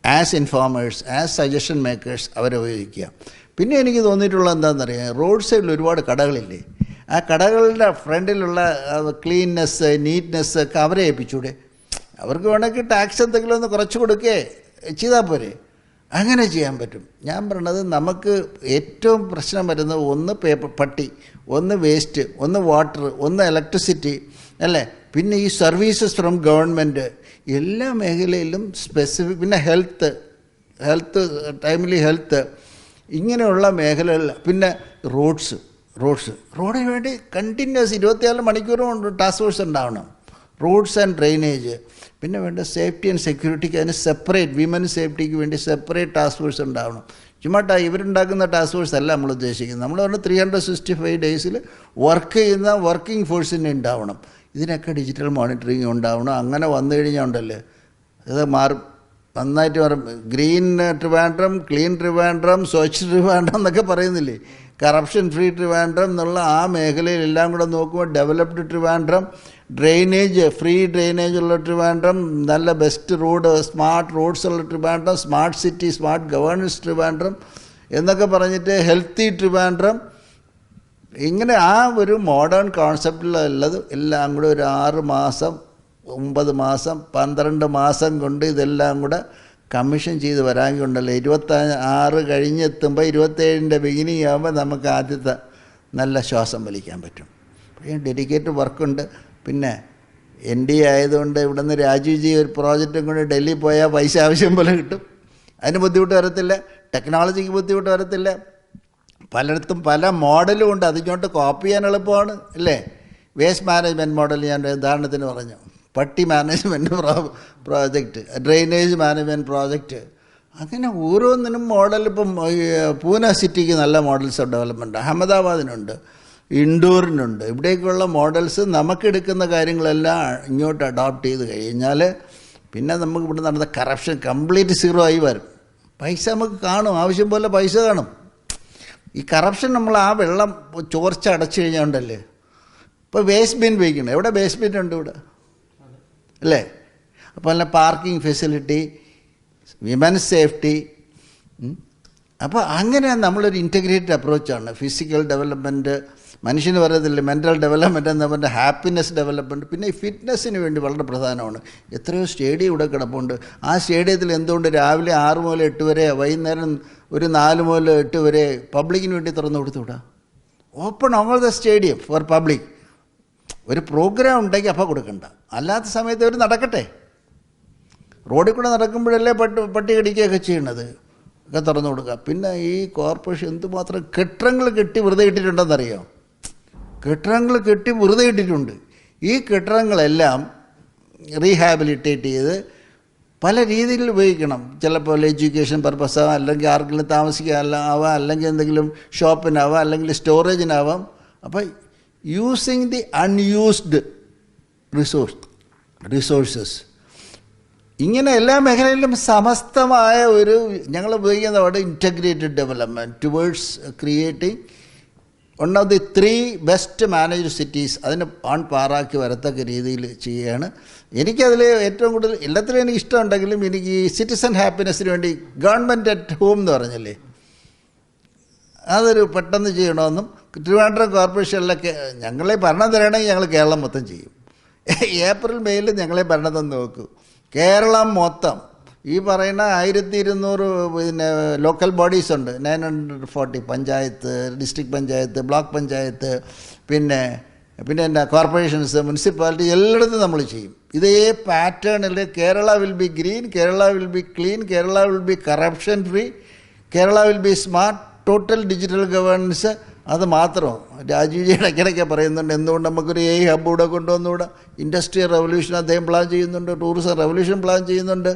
as informers as suggestion makers അവരെ ഉപയോഗിക്കുക. പിന്നെ എനിക്ക് തോന്നിയിട്ടുള്ളത് എന്താണെന്നറിയാം റോഡ് സൈഡിൽ ഒരുപാട് കടകളില്ലേ? ആ കടകളുടെ ഫ്രണ്ടിലുള്ള ക്ലീൻനെസ് നീറ്റ്നെസ് ഒക്കെ അവരെ ഏൽപ്പിച്ചൂടെ? അവർക്ക് വേണമെങ്കിൽ ടാക്സ് എന്തെങ്കിലും ഒന്ന് കുറച്ച് കൊടുക്കേ ചെയ്താൽ പോരെ. അങ്ങനെ ചെയ്യാൻ പറ്റും. ഞാൻ പറയണത് നമുക്ക് ഏറ്റവും പ്രശ്നം വരുന്നത് ഒന്ന് പേപ്പർ പട്ടി ഒന്ന് വേസ്റ്റ് ഒന്ന് വാട്ടർ ഒന്ന് ഇലക്ട്രിസിറ്റി അല്ലേ? പിന്നെ ഈ സർവീസസ് ഫ്രം ഗവൺമെന്റ് എല്ലാ മേഖലയിലും സ്പെസിഫിക് പിന്നെ ഹെൽത്ത് ഹെൽത്ത് ടൈംലി ഹെൽത്ത് ഇങ്ങനെയുള്ള മേഖലകളിൽ പിന്നെ റോഡ്സ് റോഡ്സ് റോഡിന് വേണ്ടി കണ്ടിന്യൂസ് ഇരുപത്തിനാല് മണിക്കൂറും ടാസ്ക് ഫോഴ്സ് ഉണ്ടാവണം. റോഡ്സ് ആൻഡ് ഡ്രെയിനേജ് പിന്നെ വേണ്ട സേഫ്റ്റി ആൻഡ് സെക്യൂരിറ്റിക്ക് അതിന് സെപ്പറേറ്റ് വിമൻ സേഫ്റ്റിക്ക് വേണ്ടി സെപ്പറേറ്റ് ടാസ്ക് ഫോഴ്സ് ഉണ്ടാവണം. ചുമ്മാ ഇവരുണ്ടാക്കുന്ന ടാസ്ക് ഫോഴ്സ് അല്ല നമ്മൾ ഉദ്ദേശിക്കുന്നത്. നമ്മൾ പറഞ്ഞ ത്രീ ഹൺഡ്രഡ് സിക്സ്റ്റി ഫൈവ് ഡേയ്സിൽ വർക്ക് ചെയ്യുന്ന വർക്കിംഗ് ഫോഴ്സിനെ ഉണ്ടാവണം. ഇതിനൊക്കെ ഡിജിറ്റൽ മോണിറ്ററിങ് ഉണ്ടാവണം. അങ്ങനെ വന്നു കഴിഞ്ഞാൽ ഉണ്ടല്ലേ? അത് മാറും. നന്നായിട്ട് മാറും. ഗ്രീൻ ട്രിവാൻഡ്രം ക്ലീൻ ട്രിവാൻഡ്രം സ്വച്ഛ് ട്രിവാൻഡ്രം എന്നൊക്കെ പറയുന്നില്ലേ? കറപ്ഷൻ ഫ്രീ ട്രിവാൻഡ്രം എന്നുള്ള ആ മേഖലയിലെല്ലാം കൂടെ നോക്കുമ്പോൾ developed Trivandrum drainage free drainage ഉള്ള ട്രിവാൻഡ്രം നല്ല ബെസ്റ്റ് റോഡ് സ്മാർട്ട് റോഡ്സ് ഉള്ള Trivandrum smart city smart governance Trivandrum എന്നൊക്കെ പറഞ്ഞിട്ട് ഹെൽത്തി ട്രിവാൻഡ്രം. ഇങ്ങനെ ആ ഒരു മോഡേൺ കോൺസെപ്റ്റിലുള്ളത് എല്ലാം കൂടെ ഒരു ആറ് മാസം ഒമ്പത് മാസം പന്ത്രണ്ട് മാസം കൊണ്ട് ഇതെല്ലാം കൂടെ കമ്മീഷൻ ചെയ്ത് വരാൻ ഉണ്ടല്ലോ ഇരുപത്തി ആറ് കഴിഞ്ഞെത്തുമ്പോൾ ഇരുപത്തേഴിന്റെ ബിഗിനിങ് ആകുമ്പോൾ നമുക്ക് ആദ്യത്തെ നല്ല ശ്വാസം വലിക്കാൻ പറ്റും. ഡെഡിക്കേറ്റഡ് വർക്കുണ്ട് പിന്നെ എൻ ഡി ആയതുകൊണ്ട് ഇവിടുന്ന് രാജീവ്ജി ഒരു പ്രോജക്റ്റും കൊണ്ട് ഡൽഹി പോയാൽ പൈസ ആവശ്യം പോലെ കിട്ടും. അതിന് ബുദ്ധിമുട്ട് വരത്തില്ല. ടെക്നോളജിക്ക് ബുദ്ധിമുട്ട് വരത്തില്ല. പലയിടത്തും പല മോഡലും ഉണ്ട്. അതിങ്ങോട്ട് കോപ്പി ചെയ്യാൻ എളുപ്പമാണ് അല്ലേ? വേസ്റ്റ് മാനേജ്മെന്റ് മോഡൽ ഞാൻ ഉദാഹരണത്തിന് പറഞ്ഞു. പട്ടി management [laughs] pro project drainage management project. അങ്ങനെ ഓരോന്നിനും മോഡൽ ഇപ്പം പൂനെ സിറ്റിക്ക് നല്ല മോഡൽസ് ഡെവലപ്മെന്റ് അഹമ്മദാബാദിനുണ്ട്. ഇൻഡോറിനുണ്ട്. ഇവിടേക്കുള്ള മോഡൽസ് നമുക്കെടുക്കുന്ന കാര്യങ്ങളെല്ലാം ഇങ്ങോട്ട് അഡോപ്റ്റ് ചെയ്ത് കഴിഞ്ഞാൽ പിന്നെ നമുക്ക് ഇവിടെ നടന്ന കറപ്ഷൻ കംപ്ലീറ്റ് സീറോ ആയി വരും. പൈസ നമുക്ക് കാണും. ആവശ്യം പോലെ പൈസ കാണും. ഈ കറപ്ഷൻ നമ്മൾ ആ വെള്ളം ചോർച്ച അടച്ചു കഴിഞ്ഞാൽ ഉണ്ടല്ലേ ഇപ്പോൾ വേസ്റ്റ് ബിൻ ഉപയോഗിക്കണം. എവിടെ വേസ്റ്റ് ബിൻ ഉണ്ട് ഇവിടെ? അല്ലേ? അപ്പോൾ അല്ല പാർക്കിംഗ് ഫെസിലിറ്റി വിമൻ സേഫ്റ്റി അപ്പോൾ അങ്ങനെ നമ്മളൊരു ഇന്റഗ്രേറ്റഡ് അപ്രോച്ചാണ് ഫിസിക്കൽ ഡെവലപ്മെന്റ് മനുഷ്യന് പറയത്തില്ല മെന്റൽ ഡെവലപ്മെന്റ് എന്ന് പറഞ്ഞാൽ ഹാപ്പിനെസ് ഡെവലപ്മെന്റ് പിന്നെ ഈ ഫിറ്റ്നസ്സിന് വേണ്ടി വളരെ പ്രധാനമാണ്. എത്രയോ സ്റ്റേഡിയം ഇവിടെ കിടപ്പുണ്ട്. ആ സ്റ്റേഡിയത്തിൽ എന്തുകൊണ്ട് രാവിലെ ആറ് മുതൽ എട്ട് വരെ വൈകുന്നേരം ഒരു നാല് മുതൽ എട്ട് വരെ പബ്ലിക്കിന് വേണ്ടി തുറന്നു കൊടുത്തുവിടാം? Open all the stadium for public ഒരു പ്രോഗ്രാം ഉണ്ടെങ്കിൽ അപ്പോൾ കൊടുക്കണ്ട. അല്ലാത്ത സമയത്ത് അവർ നടക്കട്ടെ. റോഡിൽ കൂടെ നടക്കുമ്പോഴല്ലേ പട്ടി പട്ടി കടിക്കുകയൊക്കെ ചെയ്യണത്. ഒക്കെ തുറന്നു കൊടുക്കുക പിന്നെ ഈ കോർപ്പറേഷൻ എന്തുമാത്രം കെട്ടിടങ്ങൾ കെട്ടി വെറുതെ ഇട്ടിട്ടുണ്ടെന്നറിയോ? കെട്ടിടങ്ങൾ കെട്ടി വെറുതെ ഇട്ടിട്ടുണ്ട്. ഈ കെട്ടിടങ്ങളെല്ലാം റീഹാബിലിറ്റേറ്റ് ചെയ്ത് പല രീതിയിൽ ഉപയോഗിക്കണം. ചിലപ്പോൾ എഡ്യൂക്കേഷൻ പർപ്പസാവാം അല്ലെങ്കിൽ ആർക്കെങ്കിലും താമസിക്കാൻ ആവാം അല്ലെങ്കിൽ എന്തെങ്കിലും ഷോപ്പിനാവാം അല്ലെങ്കിൽ സ്റ്റോറേജിനാവാം അപ്പോൾ using the unused resource resources ഇങ്ങനെ എല്ലാ മേഖലയിലും സമസ്തമായ ഒരു ഞങ്ങൾ ഉപയോഗിക്കുന്ന അവിടെ integrated development towards creating one of the three best managed cities അതിന് ആൺ പാറാക്കി വരത്തക്ക രീതിയിൽ ചെയ്യുകയാണ്. എനിക്കതിൽ ഏറ്റവും കൂടുതൽ എല്ലാത്തിലും എനിക്ക് ഇഷ്ടമുണ്ടെങ്കിലും എനിക്ക് ഈ സിറ്റിസൺ ഹാപ്പിനെസ്സിന് വേണ്ടി ഗവൺമെന്റ് അറ്റ് ഹോം എന്ന് പറഞ്ഞല്ലേ? അതൊരു പെട്ടെന്ന് ചെയ്യണമെന്നും ട്രിവാൻഡ്രം കോർപ്പറേഷനിലൊക്കെ ഞങ്ങളെ ഭരണം തരണമെങ്കിൽ ഞങ്ങൾ കേരളം മൊത്തം ചെയ്യും. ഏപ്രിൽ മെയ്യിൽ ഞങ്ങളെ ഭരണം നോക്കൂ. കേരളം മൊത്തം ഈ പറയുന്ന ആയിരത്തി ഇരുന്നൂറ് പിന്നെ ലോക്കൽ ബോഡീസ് ഉണ്ട്. Nine hundred forty panchayat district panchayat block panchayat പിന്നെ പിന്നെ എന്നാ കോർപ്പറേഷൻസ് മുനിസിപ്പാലിറ്റി എല്ലായിടത്തും നമ്മൾ ചെയ്യും. ഇതേ പാറ്റേണിൽ Kerala will be green Kerala will be clean Kerala will be corruption free Kerala will be smart total digital governance അത് മാത്രം. രാജീവ്ജി ഇടയ്ക്കിടയ്ക്ക് പറയുന്നുണ്ട് എന്തുകൊണ്ട് നമുക്കൊരു എ ഹബ്ബ് ഇവിടെ കൊണ്ടുവന്നുകൂടെ? ഇൻഡസ്ട്രിയൽ റവല്യൂഷൻ അദ്ദേഹം പ്ലാൻ ചെയ്യുന്നുണ്ട് ടൂറിസം റവല്യൂഷൻ പ്ലാൻ ചെയ്യുന്നുണ്ട്.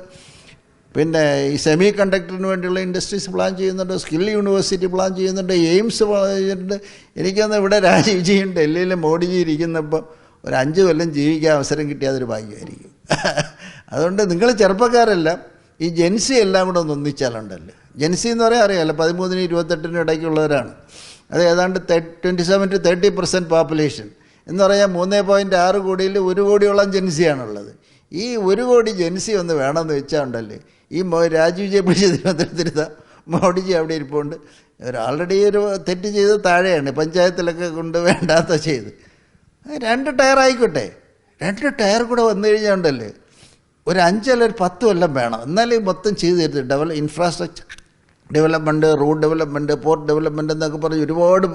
പിന്നെ ഈ സെമി കണ്ടക്ടറിന് വേണ്ടിയുള്ള ഇൻഡസ്ട്രീസ് പ്ലാൻ ചെയ്യുന്നുണ്ട് സ്കിൽ യൂണിവേഴ്സിറ്റി പ്ലാൻ ചെയ്യുന്നുണ്ട് എയിംസ് ചെയ്യുന്നുണ്ട്. എനിക്കൊന്ന് ഇവിടെ രാജീവ് ജിയും ഡൽഹിയിൽ മോഡിജി ഇരിക്കുന്നപ്പോൾ ഒരു അഞ്ച് കൊല്ലം ജീവിക്കാൻ അവസരം കിട്ടിയാൽ അതൊരു ഭാഗ്യമായിരിക്കും. അതുകൊണ്ട് നിങ്ങൾ ചെറുപ്പക്കാരെല്ലാം ഈ ജെൻസി എല്ലാം കൂടെ ഒന്ന് ഒന്നിച്ചാലുണ്ടല്ലോ? ജെൻസി എന്ന് പറയാൻ അറിയാമല്ലോ പതിമൂന്നിന് ഇരുപത്തെട്ടിനും ഇടയ്ക്കുള്ളവരാണ്. അത് ഏതാണ്ട് twenty seven to thirty percent population എന്ന് പറയാൻ മൂന്ന് പോയിന്റ് ആറ് കോടിയിൽ ഒരു കോടിയോളം ജെൻസിയാണുള്ളത് ഈ ഒരു കോടി ജെൻസി ഒന്ന് വേണമെന്ന് വെച്ചാൽ ഉണ്ടല്ലേ? ഈ രാജീവ് ജെ പിടിച്ച് തിരുവനന്തപുരത്തിരുത്ത മോഡിജി അവിടെ ഇരിപ്പുണ്ട്. ഇവർ ആൾറെഡി ഒരു തെറ്റ് ചെയ്ത് താഴെയാണ്. പഞ്ചായത്തിലൊക്കെ കൊണ്ട് വേണ്ടാത്ത ചെയ്ത്. രണ്ട് ടയർ ആയിക്കോട്ടെ. രണ്ട് ടയർ കൂടെ വന്നു കഴിഞ്ഞാൽ ഒരു അഞ്ചല്ല ഒരു പത്ത് കൊല്ലം വേണം. എന്നാലേ മൊത്തം ചെയ്ത് തരുന്നത് develop infrastructure development road development port development എന്നൊക്കെ പറഞ്ഞ് ഒരുപാട്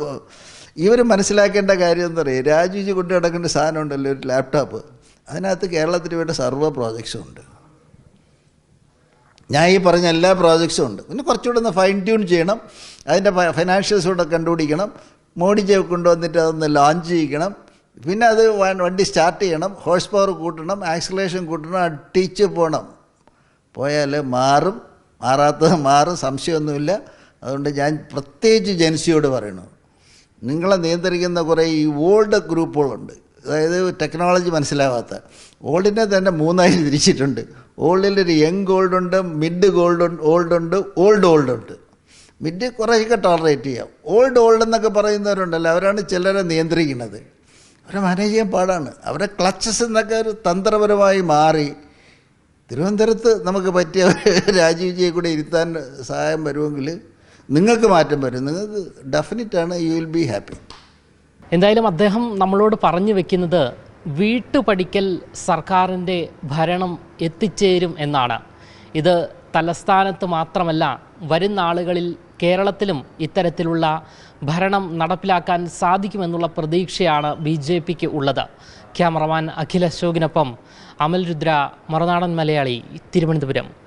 ഇവർ മനസ്സിലാക്കേണ്ട കാര്യം എന്താ പറയുക? രാജുജി കൊണ്ട് നടക്കേണ്ട സാധനം ഉണ്ടല്ലോ ഒരു ലാപ്ടോപ്പ് അതിനകത്ത് കേരളത്തിന് വേണ്ട സർവ പ്രോജക്ട്സും ഉണ്ട്. ഞാൻ ഈ പറഞ്ഞ എല്ലാ പ്രോജക്ട്സും ഉണ്ട്. പിന്നെ കുറച്ചുകൂടെ ഒന്ന് ഫൈൻ ട്യൂൺ ചെയ്യണം. അതിന്റെ ഫൈനാൻഷ്യൽസ് കൂടെ കണ്ടുപിടിക്കണം. മോഡിജെ കൊണ്ടുവന്നിട്ട് അതൊന്ന് ലോഞ്ച് ചെയ്യിക്കണം. പിന്നെ അത് വണ്ടി സ്റ്റാർട്ട് ചെയ്യണം. ഹോഴ്സ് പവർ കൂട്ടണം. ആക്സിലേഷൻ കൂട്ടണം. അടിച്ച് പോകണം പോയാൽ മാറും. മാറാത്തത് മാറും. സംശയമൊന്നുമില്ല. അതുകൊണ്ട് ഞാൻ പ്രത്യേകിച്ച് ജെൻസിയോട് പറയണു. നിങ്ങളെ നിയന്ത്രിക്കുന്ന കുറേ ഈ ഓൾഡ് ഗ്രൂപ്പുകളുണ്ട് അതായത് ടെക്നോളജി മനസ്സിലാവാത്ത. ഓൾഡിനെ തന്നെ മൂന്നായി തിരിച്ചിട്ടുണ്ട്. ഓൾഡിൽ ഒരു യങ് ഗോൾഡ് ഉണ്ട് മിഡ് ഗോൾഡ് ഓൾഡ് ഉണ്ട് ഓൾഡ് ഓൾഡ് ഉണ്ട് മിഡ് കുറേയൊക്കെ ടോളറേറ്റ് ചെയ്യാം. ഓൾഡ് ഓൾഡ് എന്നൊക്കെ പറയുന്നവരുണ്ടല്ലോ അവരാണ് ചിലരെ നിയന്ത്രിക്കുന്നത്. അവരെ മാനേജ് ചെയ്യാൻ പാടാണ്. അവരെ ക്ലച്ചസ് എന്നൊക്കെ ഒരു തന്ത്രപരമായി മാറി. തിരുവനന്തപുരത്ത് നമുക്ക് പറ്റിയ [laughs] രാജീവ് ജിയെ കൂടെ ഇരുത്താൻ സഹായം വരുമെങ്കിൽ നിങ്ങൾക്ക് മാറ്റം വരും. നിങ്ങൾക്ക് ഡെഫിനറ്റാണ് യു വിൽ ബി ഹാപ്പി എന്തായാലും അദ്ദേഹം നമ്മളോട് പറഞ്ഞു വെക്കുന്നത് വീട്ടുപടിക്കൽ സർക്കാരിന്റെ ഭരണം എത്തിച്ചേരും എന്നാണ്. ഇത് തലസ്ഥാനത്ത് മാത്രമല്ല വരും നാളുകളിൽ കേരളത്തിലും ഇത്തരത്തിലുള്ള ഭരണം നടപ്പിലാക്കാൻ സാധിക്കുമെന്നുള്ള പ്രതീക്ഷയാണ് ബി ജെ പിക്ക് ഉള്ളത്. ക്യാമറമാൻ അഖിൽ അശോകിനൊപ്പം അമൽ രുദ്ര മറുനാടൻ മലയാളി തിരുവനന്തപുരം.